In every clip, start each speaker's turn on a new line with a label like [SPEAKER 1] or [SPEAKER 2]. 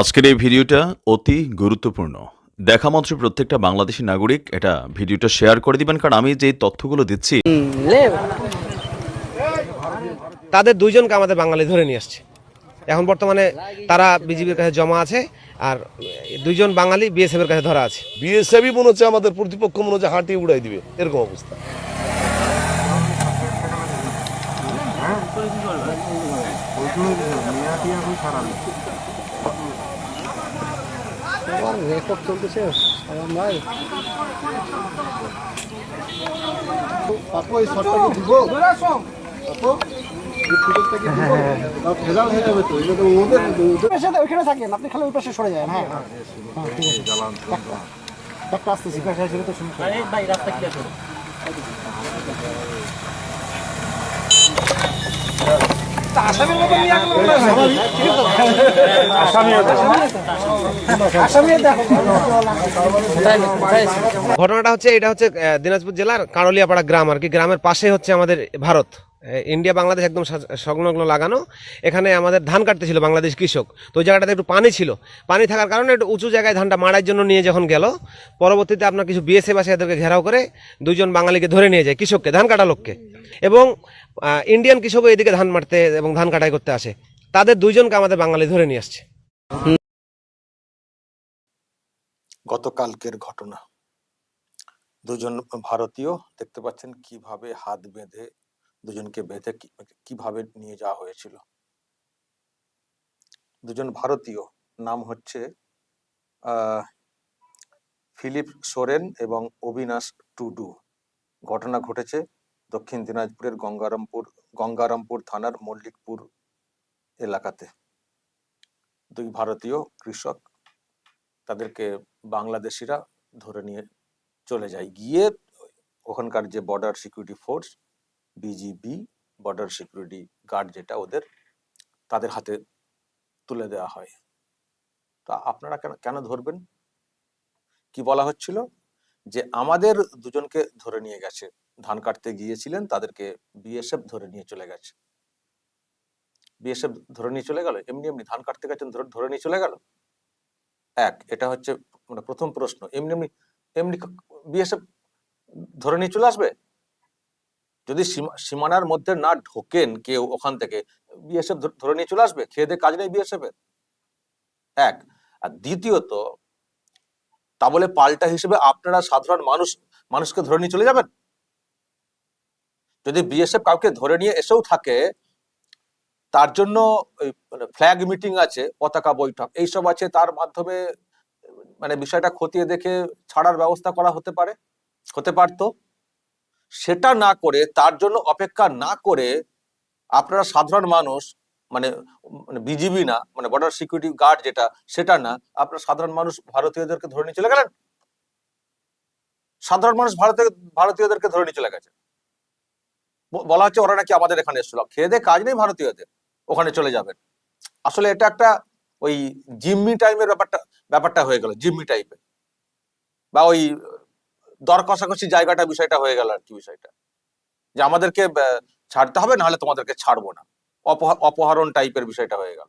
[SPEAKER 1] আজকের এই ভিডিওটা অতি গুরুত্বপূর্ণ। দেখা মাত্র প্রত্যেকটা বাংলাদেশি নাগরিক এটা ভিডিওটা শেয়ার করে দিবেন কারণ আমি যে তথ্যগুলো দিচ্ছি।
[SPEAKER 2] তাদের দুইজনকে আমাদের বাঙালি ধরে নিয়ে আসছে। এখন বর্তমানে তারা বিজেপির কাছে জমা আছে আর দুইজন বাঙালি বিএসএফ এর কাছে ধরা আছে।
[SPEAKER 3] বিএসএফই মনে হচ্ছে আমাদের প্রতিপক্ষ মনে হচ্ছে হাঁটিয়ে উড়াই দিবে এরকম অবস্থা।
[SPEAKER 4] পাশে ওইখানে থাকেন আপনি খালি ওই পাশে সরে যান হ্যাঁ। হ্যাঁ হ্যাঁ, ঠিক আছে। একটা একটা আসতেছি পাশে আসলে তো সমস্যা ভাই রাস্তা ক্লিয়ার করুন
[SPEAKER 2] ঘটনাটা হচ্ছে, এটা হচ্ছে দিনাজপুর জেলার কারলিয়াপাড়া গ্রাম আর কি। গ্রামের পাশে হচ্ছে আমাদের ভারত। ইন্ডিয়া, বাংলাদেশ একদম সংলগ্ন লাগানো। এখানে আমাদের ধান কাটতে ছিল বাংলাদেশ কৃষক। তো ওই জায়গাটাতে একটু পানি ছিল। পানি থাকার কারণে একটু উঁচু জায়গায় ধানটা মারার জন্য নিয়ে যখন গেল, পরবর্তীতে আপনার কিছু বিএসএফ আসে এদেরকে ঘেরাও করে দুইজন বাঙালিকে ধরে নিয়ে যায়, কৃষককে, ধান কাটা লোককে। এবং ইন্ডিয়ান কৃষকও এদিকে ধান মারতে এবং ধান কাটাই করতে আসে। তাদের দুইজনকে আমাদের বাঙালি ধরে নিয়ে আসছে।
[SPEAKER 5] গতকালকের ঘটনা। দুজন ভারতীয় দেখতে পাচ্ছেন কীভাবে হাত বেঁধে দুজনকে বেঁধে কীভাবে নিয়ে যাওয়া হয়েছিল। দুজন ভারতীয়, নাম হচ্ছে ফিলিপ সোরেন এবং অবিনাশ টুডু। ঘটনা ঘটেছে দক্ষিণ দিনাজপুরের গঙ্গারামপুর গঙ্গারামপুর থানার মল্লিকপুর এলাকাতে। দুই ভারতীয় কৃষক তাদেরকে বাংলাদেশিরা ধরে নিয়ে চলে যায়। গিয়ে ওখানকার যে border security force BGB border security guard যেটা ওদের, তাদের হাতে তুলে দেওয়া হয়। তা আপনারা কেন কেন ধরবেন? কি বলা হচ্ছিল? যে আমাদের দুজনকে ধরে নিয়ে গেছে। ধান কাটতে গিয়েছিলেন, তাদেরকে বিএসএফ ধরে নিয়ে চলে গেছে। বিএসএফ ধরে নিয়ে চলে গেল? এমনি এমনি ধান কাটতে গেছেন ধরে নিয়ে চলে গেল? এক, এটা হচ্ছে মানে প্রথম প্রশ্ন। এমনি এমনি এমনি বিএসএফ ধরে নিয়ে চলে আসবে? যদি সীমা- সীমানার মধ্যে না ঢোকেন কেউ ওখান থেকে, বিএসএফ ধরে নিয়ে চলে আসবে? খেয়ে দিয়ে কাজ নেই বিএসএফ এর এক, আর দ্বিতীয়ত, তা বলে পাল্টা হিসেবে আপনারা সাধারণ মানুষ, মানুষকে ধরে নিয়ে চলে যাবেন? যদি বিএসএফ কাউকে ধরে নিয়ে এসেও থাকে তার জন্য মানে ফ্ল্যাগ মিটিং আছে, পতাকা বৈঠক। এইসব আছে, তার মাধ্যমে মানে বিষয়টা খতিয়ে দেখে ছাড়ার ব্যবস্থা করা হতে পারে, হতে পারতো। সেটা না করে, তার জন্য অপেক্ষা না করে আপনারা সাধারণ মানুষ মানে মানে বিজিবি না মানে বর্ডার সিকিউরিটি গার্ড যেটা, সেটা না, আপনারা সাধারণ মানুষ ভারতীয়দেরকে ধরে নিয়ে চলে গেলেন? সাধারণ মানুষ ভারতীয় ভারতীয়দেরকে ধরে নিয়ে চলে গেছে। বলা হচ্ছে ওরা নাকি আমাদের এখানে এসেছিল। খেয়ে দিয়ে কাজ নেই ভারতীয়দের। ওখানে চলে যাবেন। আসলে এটা একটা ওই জিম্মি টাইমের ব্যাপারটা ব্যাপারটা হয়ে গেল, জিম্মি টাইপের বা ওই দর কষাকষি জায়গাটা বিষয়টা হয়ে গেল আর কি বিষয়টা। যে আমাদেরকে ছাড়তে হবে, নাহলে তোমাদেরকে ছাড়বো না। অপহা- অপহরণ টাইপের বিষয়টা হয়ে গেল।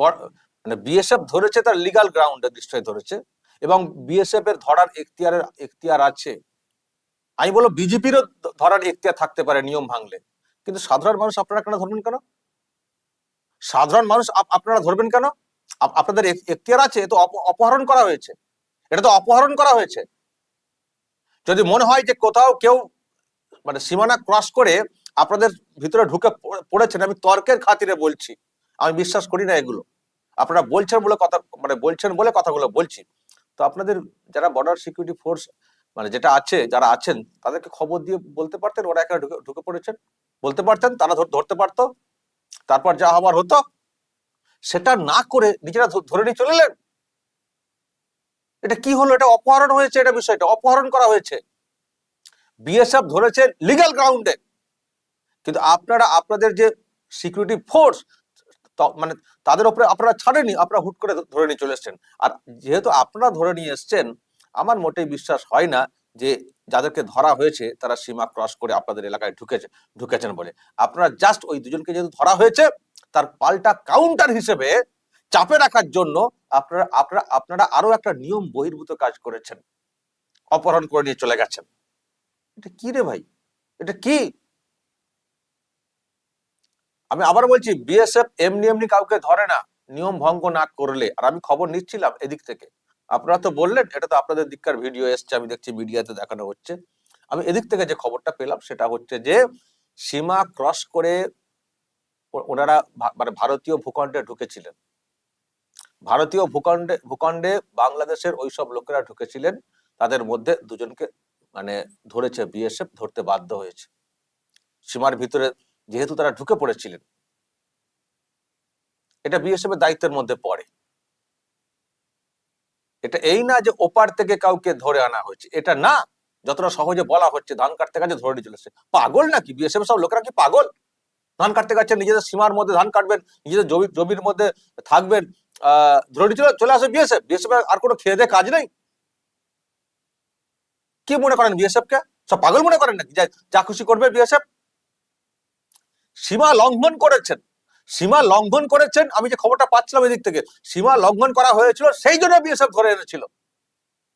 [SPEAKER 5] মানে বিএসএফ ধরেছে তার লিগাল গ্রাউন্ডে নিশ্চয়ই ধরেছে। এবং বিএসএফ এর ধরার এখতিয়ারের, এখতিয়ার আছে। আমি বলব বিজেপিরও ধরার এখতিয়ার থাকতে পারে নিয়ম ভাঙলে। কিন্তু সাধারণ মানুষ আপনারা কেন ধরবেন কেন? সাধারণ মানুষ আপ- আপনারা ধরবেন কেন? আপনাদের এখ- এখতিয়ার আছে তো অপহরণ করা হয়েছে। এটা তো অপহরণ করা হয়েছে। যদি মনে হয় যে কোথাও কেউ মানে সীমানা ক্রস করে আপনাদের ভিতরে ঢুকে পড়েছেন, আমি তর্কের খাতিরে বলছি। আমি বিশ্বাস করি না এগুলো। আপনারা বলছেন বলে কথা মানে বলছেন বলে কথাগুলো বলছি। তো আপনাদের যারা বর্ডার সিকিউরিটি ফোর্স মানে যেটা আছে, যারা আছেন, তাদেরকে খবর দিয়ে বলতে পারতেন, ওরা এখানে ঢুকে ঢুকে পড়েছেন? বলতে পারতেন, তারা ধর- ধরতে পারতো। তারপর যা হবার হতো, সেটা না করে নিজেরা ধরে নিয়ে চলে এলেন এটা কি হলো? এটা অপহরণ হয়েছে এটা বিষয়টা। অপহরণ করা হয়েছে। বিএসএফ ধরেছে লিগ্যাল গ্রাউন্ডে কিন্তু আপনারা, আপনাদের যে সিকিউরিটি ফোর্স মানে তাদের উপরে আপনারা ছাড়েনি, আপনারা হুট করে ধরে নিয়ে চলে এসছেন। আর যেহেতু আপনারা ধরে নিয়ে এসছেন, আমার মোটেই বিশ্বাস হয় না যে যাদেরকে ধরা হয়েছে, তারা সীমা ক্রস করে আপনাদের এলাকায় ঢুকেছে, ঢুকেছেন বলে। আপনারা জাস্ট ওই দুজনকে যেহেতু ধরা হয়েছে, তার পাল্টা কাউন্টার হিসেবে চাপে রাখার জন্য আপনারা আপনারা আপনারা আরও একটা নিয়ম বহির্ভূত কাজ করেছেন। অপহরণ করে নিয়ে চলে গেছেন। এটা কি রে ভাই? এটা কি? আমি আবার বলছি বিএসএফ এমনি এমনি কাউকে ধরে না, নিয়ম ভঙ্গ না করলে, আর আমি খবর নিচ্ছিলাম এদিক থেকে। আপনারা তো বললেন, এটা তো আপনাদের দিককার ভিডিও এসছে, আমি দেখছি মিডিয়াতে দেখানো হচ্ছে। আমি এদিক থেকে যে খবরটা পেলাম, সেটা হচ্ছে যে সীমা ক্রস করে ওনারা মানে ভারতীয় ভূখণ্ডে ঢুকেছিলেন। ভারতীয় ভূখণ্ডে ভূখণ্ডে বাংলাদেশের ওইসব লোকেরা ঢুকেছিলেন, তাদের মধ্যে দুজনকে মানে ধরেছে বিএসএফ ধরতে বাধ্য হয়েছে। সীমার ভিতরে যেহেতু তারা ঢুকে পড়েছিলেন, এটা বিএসএফ এর দায়িত্বের মধ্যে পড়ে। এটা এই না যে ওপার থেকে কাউকে ধরে আনা হয়েছে, এটা না। যতটা সহজে বলা হচ্ছে, ধান কাটতে কাছে ধরে নিয়ে চলেছে। পাগল নাকি? বিএসএফ সব লোকেরা কি পাগল? ধান কাটতে কাটছে নিজেদের সীমার মধ্যে ধান কাটবেন, নিজেদের জমি, জমির মধ্যে থাকবেন, আহ, ধরে চলে চলে আসে বিএসএফ বিএসএফ আর কোনো খেয়ে দেয়ে কাজ নেই। কি মনে করেন বিএসএফ কে? সব পাগল মনে করেন নাকি? যা খুশি করবে বিএসএফ সীমা লঙ্ঘন করেছেন। সীমা লঙ্ঘন করেছেন, আমি যে খবরটা পাচ্ছিলাম এদিক থেকে, সীমা লঙ্ঘন করা হয়েছিল, সেই জন্য বিএসএফ ধরে এনেছিল।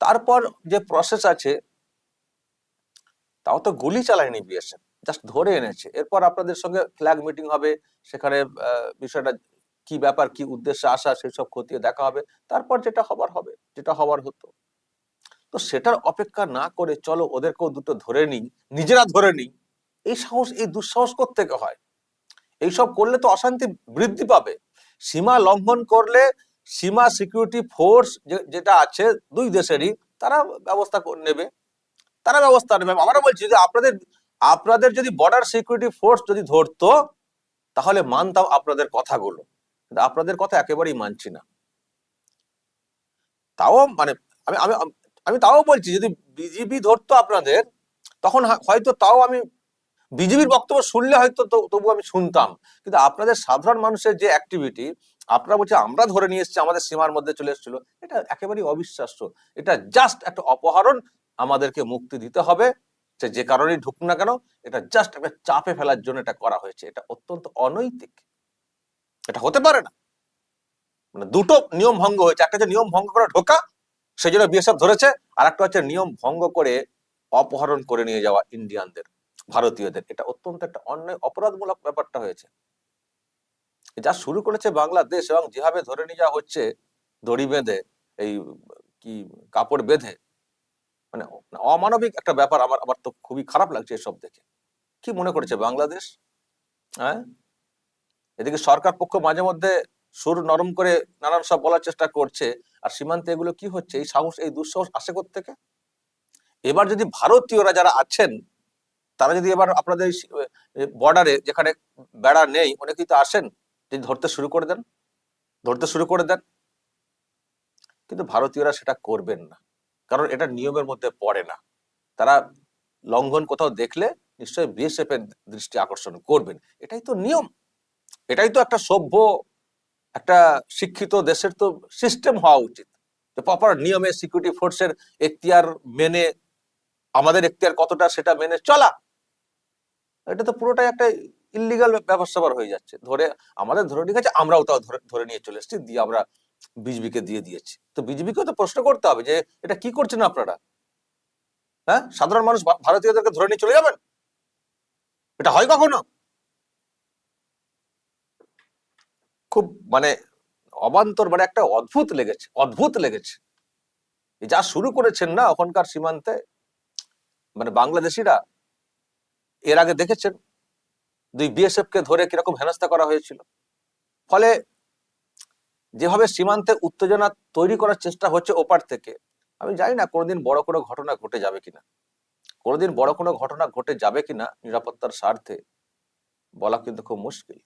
[SPEAKER 5] তারপর যে প্রসেস আছে, তাও তো গুলি চালায়নি বিএসএফ জাস্ট ধরে এনেছে। এরপর আপনাদের সঙ্গে ফ্ল্যাগ মিটিং হবে, সেখানে বিষয়টা কি ব্যাপার, কি উদ্দেশ্যে আসা, সেসব খতিয়ে দেখা হবে। তারপর যেটা হবার হবে, যেটা হবার হতো। তো সেটার অপেক্ষা না করে চলো, ওদেরকেও দুটো ধরে নিই, নিজেরা ধরে নিই। এই সাহস, এই দুঃসাহস থেকে হয়? এইসব করলে তো অশান্তি বৃদ্ধি পাবে। সীমা লঙ্ঘন করলে সীমা সিকিউরিটি ফোর্স যেটা আছে দুই দেশেরই, তারা ব্যবস্থা নেবে। তারা ব্যবস্থা নেবে। আবারও বলছি যে আপনাদের আপনাদের যদি বর্ডার সিকিউরিটি ফোর্স যদি ধরতো, তাহলে মানতাম আপনাদের কথাগুলো। কিন্তু আপনাদের কথা একেবারেই মানছি না। তাও মানে আমি আমি আমি তাও বলছি, যদি বিজিবি ধরতো আপনাদের, তখন হয়তো তাও আমি বিজেপির বক্তব্য শুনলে হয়তো তবু আমি শুনতাম। কিন্তু আপনাদের সাধারণ মানুষের যে অ্যাক্টিভিটি আপনারা বলছে আমরা ধরে নিয়ে এসেছি, আমাদের সীমার মধ্যে চলে এসেছিল। এটা একেবারেই অবিশ্বাস্য। এটা জাস্ট একটা অপহরণ আমাদেরকে মুক্তি দিতে হবে। সে যে কারণেই ঢুক না কেন, এটা জাস্ট একটা চাপে ফেলার জন্য এটা করা হয়েছে। এটা অত্যন্ত অনৈতিক। এটা হতে পারে না। মানে দুটো নিয়ম ভঙ্গ হয়েছে। একটা যে নিয়ম ভঙ্গ করে ঢোকা, সেই জন্য বিএসএফ ধরেছে। আর একটা হচ্ছে নিয়ম ভঙ্গ করে অপহরণ করে নিয়ে যাওয়া ইন্ডিয়ানদের। ভারতীয়দের। এটা অত্যন্ত একটা অন্যায়, অপরাধমূলক ব্যাপারটা হয়েছে। যা শুরু করেছে বাংলাদেশ এবং যেভাবে ধরে নিয়ে যাওয়া হচ্ছে, দড়ি বেঁধে, এই কি কাপড় বেঁধে মানে অমানবিক একটা ব্যাপার আমার আমার তো খুবই খারাপ লাগছে এসব দেখে। কি মনে করেছে বাংলাদেশ? হ্যাঁ? এদিকে সরকার পক্ষ মাঝে মধ্যে সুর নরম করে নানান সব বলার চেষ্টা করছে, আর সীমান্তে এগুলো কি হচ্ছে? এই সাহস, এই দুঃসাহস আসে থেকে এবার যদি ভারতীয়রা যারা আছেন তারা যদি এবার আপনাদের বর্ডারে যেখানে বেড়া নেই অনেকেই তো আসেন যদি ধরতে শুরু করে দেন, ধরতে শুরু করে দেন। কিন্তু ভারতীয়রা সেটা করবেন না, কারণ এটা নিয়মের মধ্যে পড়ে না। তারা লঙ্ঘন কোথাও দেখলে নিশ্চয়ই বিএসএফ এর দৃষ্টি আকর্ষণ করবেন। এটাই তো নিয়ম, এটাই তো একটা সভ্য, একটা শিক্ষিত দেশের তো সিস্টেম হওয়া উচিত, যে প্রপার নিয়মে সিকিউরিটি ফোর্সের এখতিয়ার মেনে, আমাদের এখতিয়ার কতটা সেটা মেনে চলা। এটা তো পুরোটাই একটা ইলিগাল ব্যাপার স্যাপার হয়ে যাচ্ছে। ধরে, আমাদের ধরে নিয়ে গেছে আমরাও তাও ধরে নিয়ে চলে এসেছি, দিয়ে আমরা বিজেপিকে দিয়ে দিয়েছি। তো বিজেপিকেও তো প্রশ্ন করতে হবে যে, এটা কি করছেন আপনারা? হ্যাঁ? সাধারণ মানুষ ভারতীয়দেরকে ধরে নিয়ে চলে যাবেন? এটা হয় কখনো? খুব মানে অবান্তর মানে একটা অদ্ভুত লেগেছে অদ্ভুত লেগেছে। যা শুরু করেছেন না, ওখানকার সীমান্তে মানে বাংলাদেশিরা এর আগে দেখেছেন? দুই বিএসএফ কে ধরে কীরকম হেনস্থা করা হয়েছিল? ফলে যেভাবে সীমান্তে উত্তেজনা তৈরি করার চেষ্টা হচ্ছে ওপার থেকে, আমি জানি না কোনোদিন বড় কোনো ঘটনা ঘটে যাবে কিনা। কোনোদিন বড় কোনো ঘটনা ঘটে যাবে কিনা নিরাপত্তার স্বার্থে বলা কিন্তু খুব মুশকিল।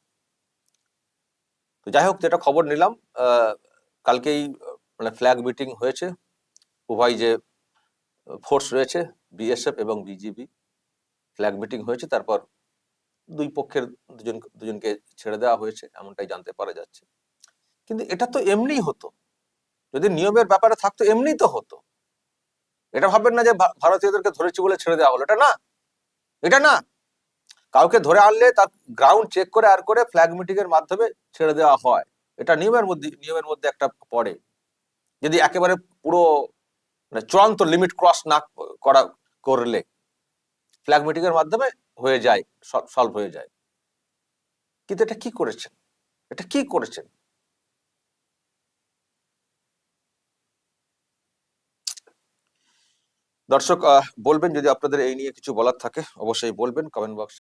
[SPEAKER 5] তো যাই হোক, যেটা খবর নিলাম কালকেই মানে ফ্ল্যাগ মিটিং হয়েছে, উভয় যে ফোর্স রয়েছে, বিএসএফ এবং বিজিবি। ফ্ল্যাগ মিটিং হয়েছে, তারপর দুই পক্ষের দুজন, দুজনকে ছেড়ে দেওয়া হয়েছে, এমনটাই জানতে পারা যাচ্ছে। কিন্তু এটা তো এমনিই হতো। যদি নিয়মের ব্যাপারে থাকতো এমনি তো হতো। এটা ভাববেন না যে ভারতীয়দেরকে ধরেছি বলে ছেড়ে দেওয়া হলো। এটা না। এটা না। কাউকে ধরে আনলে তার গ্রাউন্ড চেক করে, আর করে ফ্ল্যাগ মিটিং এর মাধ্যমে ছেড়ে দেওয়া হয়। এটা নিয়মের মধ্যে নিয়মের মধ্যে একটা পড়ে। যদি একেবারে পুরো মানে চূড়ান্ত লিমিট ক্রস না করা, করলে। ফ্ল্যাগ মিটিং এর মাধ্যমে হয়ে যায় সলভ হয়ে যায়। কিন্তু এটা কি করেছেন? এটা কি করেছেন? দর্শক বলবেন যদি আপনাদের এই নিয়ে কিছু বলার থাকে, অবশ্যই বলবেন। Comment box